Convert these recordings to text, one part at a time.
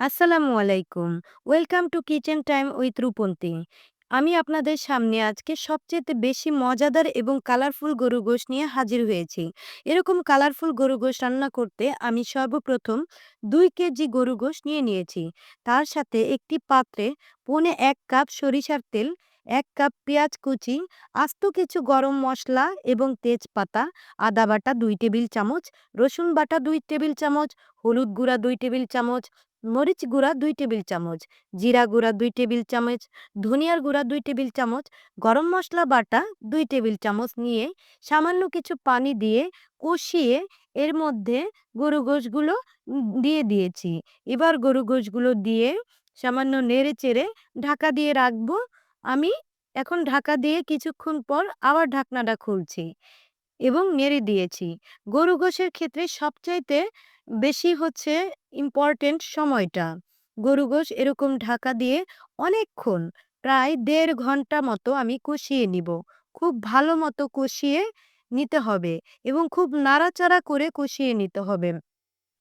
আসসালামু আলাইকুম। Welcome to kitchen time with Rupanti. আমি আপনাদের সামনে আজকে সবচেয়ে বেশি মজাদার এবং কালারফুল গরু গোশত নিয়ে হাজির হয়েছি। এরকম কালারফুল গরু গোশত রান্না করতে আমি সর্বপ্রথম দুই কেজি গরু গোশত নিয়ে নিয়েছি। তার সাথে একটি পাত্রে পৌনে ১ কাপ সরিষার তেল, এক কাপ পেঁয়াজ কুচি, আস্ত কিছু গরম মশলা এবং তেজপাতা, আদা বাটা দুই টেবিল চামচ, রসুন বাটা দুই টেবিল চামচ, হলুদ গুঁড়া দুই টেবিল চামচ, মরিচ গুঁড়া দুই টেবিল চামচ, জিরা গুঁড়া দুই টেবিল চামচ, ধনিয়ার গুঁড়া দুই টেবিল চামচ, গরম মশলা বাটা দুই টেবিল চামচ নিয়ে সামান্য কিছু পানি দিয়ে কষিয়ে এর মধ্যে গরু গোশগুলো দিয়ে দিয়েছি। এবার গরু গোশগুলো দিয়ে সামান্য নেড়ে-চেড়ে ঢাকা দিয়ে রাখব। আমি এখন ঢাকা দিয়ে কিছুক্ষণ পর আবার ঢাকনাটা খুলছি এবং নেড়ে দিয়েছি। গরু গোশের ক্ষেত্রে সবচাইতে বেশি হচ্ছে ইম্পোর্টেন্ট সময়টা। গরু গোশ এরকম ঢাকা দিয়ে অনেকক্ষণ প্রায় দেড় ঘণ্টা মতো আমি কষিয়ে নিব। খুব ভালো মতো কষিয়ে নিতে হবে এবং খুব নাড়াচাড়া করে কষিয়ে নিতে হবে।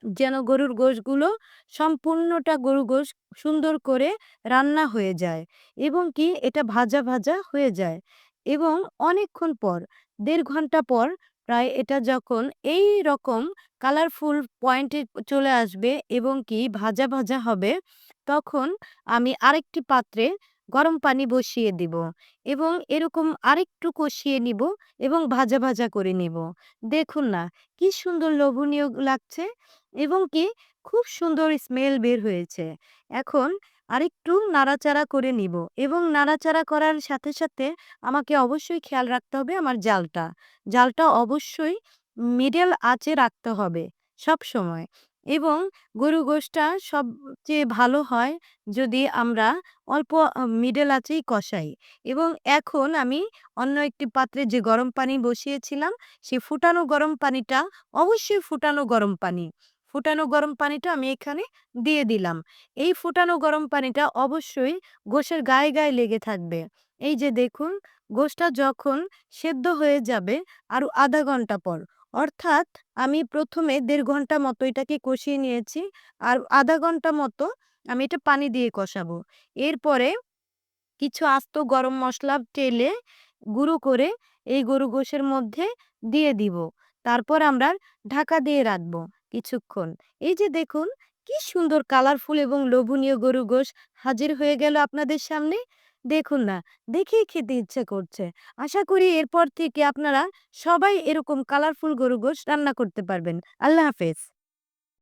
যেন গরুর গোশগুলো সম্পূর্ণটা গরু গোশ সুন্দর করে রান্না হয়ে যায় এবং কি এটা ভাজা, ভাজা হয়ে যায় এবং অনেকক্ষণ পর ১.৫ ঘণ্টা পর প্রায় এটা যখন এই রকম কালারফুল পয়েন্টে চলে আসবে এবং কি ভাজা, ভাজা হবে তখন আমি আরেকটি পাত্রে গরম পানি বসিয়ে দিব এবং এরকম আরেকটু কষিয়ে নিব এবং ভাজা, ভাজা করে নিব। দেখুন না কি সুন্দর লোভনীয় লাগছে এবং কি খুব সুন্দর স্মেল বের হয়েছে। এখন আরেকটু নাড়াচাড়া করে নিব এবং নাড়াচাড়া করার সাথে, সাথে আমাকে অবশ্যই খেয়াল রাখতে হবে আমার জালটা। জালটা অবশ্যই মিডল আঁচে রাখতে হবে সবসময় এবং গরু গোশটা সবচেয়ে ভালো হয় যদি আমরা অল্প মিডল আঁচেই কষাই এবং এখন আমি অন্য একটি পাত্রে যে গরম পানি বসিয়েছিলাম সেই ফুটানো গরম পানিটা অবশ্যই ফুটানো গরম পানি। ফুটানো গরম পানিটা আমি এখানে দিয়ে দিলাম। এই ফুটানো গরম পানিটা অবশ্যই গোশের গায়ে, গায়ে লেগে থাকবে। এই যে দেখুন গোশটা যখন সেদ্ধ হয়ে যাবে আরও ০.৫ ঘণ্টা পর অর্থাৎ আমি প্রথমে দেড় ঘণ্টা মতো এটাকে কষিয়ে নিয়েছি। আর আধা ঘণ্টা মতো আমি এটা পানি দিয়ে কষাবো। এরপরে কিছু আস্ত গরম মশলা টেলে গুঁড়ো করে এই গরু গোশের মধ্যে দিয়ে দিব। তারপর আমরা ঢাকা দিয়ে রাখব কিছুক্ষণ। এই যে দেখুন, কি সুন্দর কালারফুল এবং লোভনীয় গরু গোশ হাজির হয়ে গেল আপনাদের সামনে। দেখুন না, দেখেই খেতে ইচ্ছে করছে। আশা করি এরপর থেকে আপনারা সবাই এরকম কালারফুল গরু গোশ রান্না করতে পারবেন। আল্লাহ হাফেজ।